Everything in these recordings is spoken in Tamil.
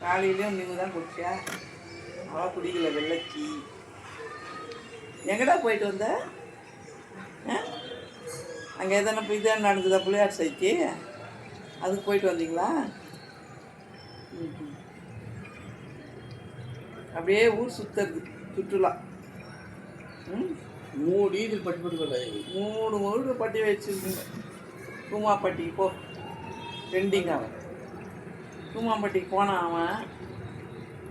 காலையிலேயும் நீங்கள் தான் குடிச்சா அவள் குடிக்கல வெள்ளச்சி. எங்கடா போயிட்டு வந்த? அங்கே எதனா தான் நடக்குதா பிள்ளையார் சைக்கு? அதுக்கு போயிட்டு வந்தீங்களா. அப்படியே ஊர் சுற்றுறது சுற்றுலா. ம்? மூணு இது பட்டு பட்டு மூணு மூணு பட்டி வச்சுருக்குங்க. தூமாப்பட்டிக்கு போ. ரெண்டிங்க அவன் தூமாப்பட்டிக்கு போனான் அவன்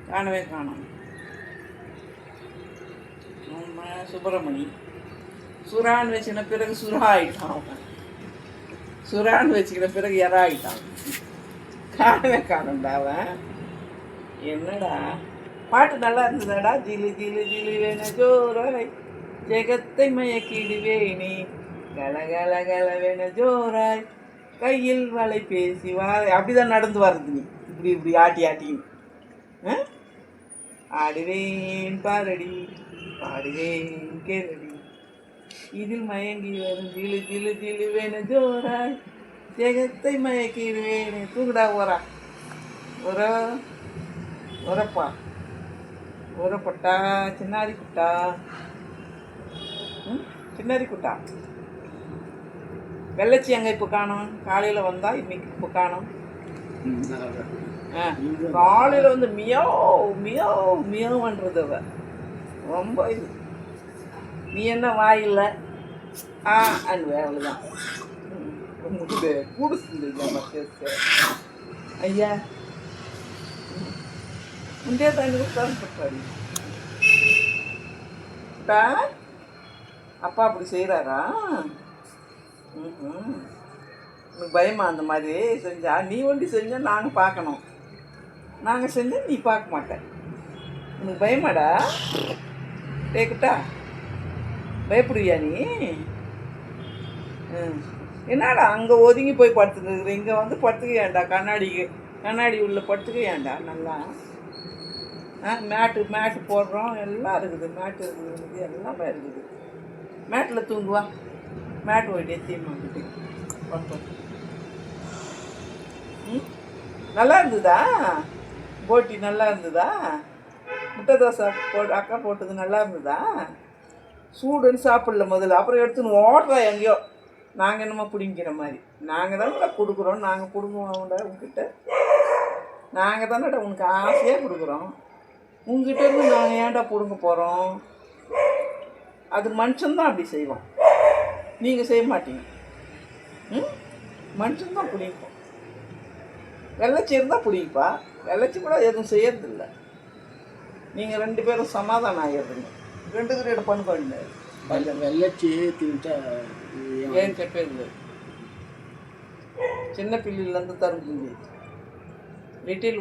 காணவே காணாம். நம்ம சுப்பிரமணி. சுறான்னு வச்சுக்கின பிறகு சுறா ஆகிட்டான் அவன். சுறான்னு வச்சுக்கின பிறகு எறா ஆகிட்டான் காணவே காணண்டா அவன். என்னடா? பாட்டு நல்லா இருந்ததாடா. ஜிலு ஜிலு ஜிலு வேணும் ஜோராய் ஜெகத்தை மயக்கிடுவேணி கல கல கல வேணும் ஜோராய். கையில் வலை பேசி வா அப்படிதான் நடந்து வர்றது நீ. இப்படி இப்படி ஆட்டி ஆட்டின்னு ஆடுவேன் பாரடி. பாடுவேன் கேரடி. இதில் மயங்கி வரும் திழு திழு திழுவேன ஜோராய். ஜெகத்தை மயக்கிடுவேன். தூக்குடா ஓரா. ஒரு உரப்பா உரப்பட்டா சின்னாரி குட்டா. ம்? சின்னாரி குட்டா. வெள்ளச்சி அங்கே இப்போ காணும்? காலையில் வந்தால் இன்னைக்கு இப்போ காணோம். காலையில் வந்து மியோ மியோ மியோன்றது அவ. ரொம்ப இது. நீ என்ன வாயில்ல? ஆ அன்பு அவ்வளோதான் உங்களுக்கு கூடுசுங்க ஐயா. முந்தே தண்ணி உட்கார்ந்துட்டாரு அப்பா அப்பா அப்படி செய்கிறாரா ம் உனக்கு பயமா அந்த மாதிரி செஞ்சா? நீ ஒண்டி செஞ்சால் நாங்கள் பார்க்கணும். நாங்கள் செஞ்சு நீ பார்க்க மாட்டேன் உனக்கு பயமாடா? கேக்குட்டா பயப்படுவியா நீ? என்னடா அங்கே ஒதுங்கி போய் படுத்துக்கிற இங்கே வந்து படுத்துக்கையாண்டா கண்ணாடிக்கு கண்ணாடி உள்ள படுத்துக்கையாண்டா நல்லா. ஆ மேட்டு மேட்டு போடுறோம். எல்லாம் இருக்குது. மேட்டு இருக்குது. எல்லாம் இருக்குது. மேட்டில் தூங்குவா மேட் போயிட்டு எத்தியமாக்கிட்டு ம்? நல்லா இருந்ததா? போட்டி நல்லா இருந்ததா? முட்டை தோசை போ அக்கா போட்டது நல்லா இருந்ததா? சூடுன்னு சாப்பிடல முதல்ல. அப்புறம் எடுத்துன்னு ஓடுறா எங்கேயோ. நாங்கள் என்னமோ பிடிங்கிற மாதிரி. நாங்கள் தானடா கொடுக்குறோம். நாங்கள் கொடுக்குவோம்டா உங்ககிட்ட நாங்கள் தானடா உனக்கு ஆசையாக கொடுக்குறோம். உங்ககிட்ட இருந்து நாங்கள் ஏன்டா பிடுங்க போகிறோம் அது மனுஷன்தான் அப்படி செய்வோம் நீங்கள் செய்ய மாட்டீங்க. ம்? மனுஷன்தான் பிடிப்போம் வெள்ளச்சி இருந்தால் பிடிப்பா வெள்ளச்சி கூட எதுவும் செய்யறதில்ல நீங்கள் ரெண்டு பேரும் சமாதானம் ஆகிடுறீங்க ரெண்டு பேரும் பண்ணுக்கோங்க வெள்ளச்சி தின்ட்டா ఏం చెప్పేది లేదు చిన్న పిల్లలంతా తరుగుతుంది లిటిల్